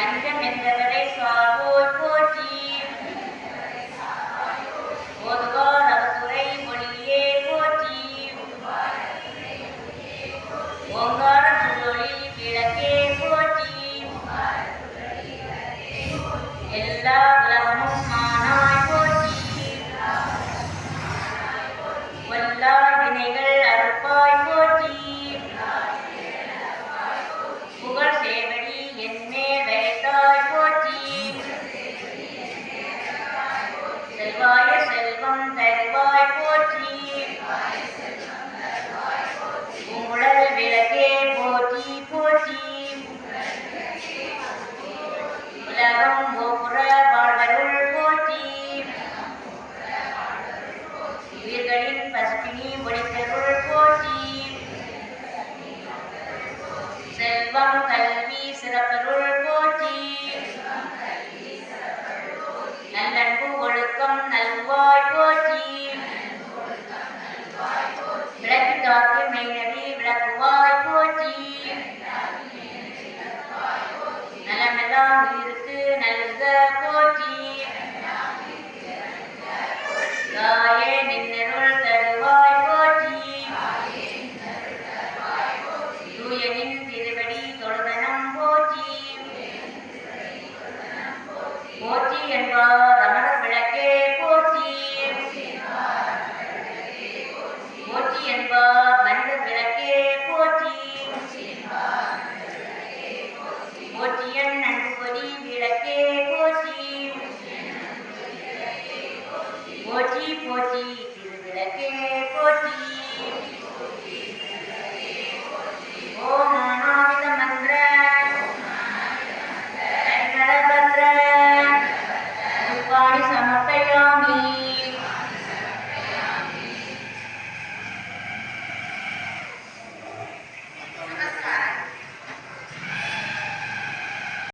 தஞ்சம் என்பவரை சார்போர் போற்றி. ஒதுவார் அவதுரை மொழியே போற்றி. ஒங்கார எல்லா உலகமும் ஒழுக்கம் நல்வாய் போற்றி விளக்கு தாக்கு மெய் por ti, por.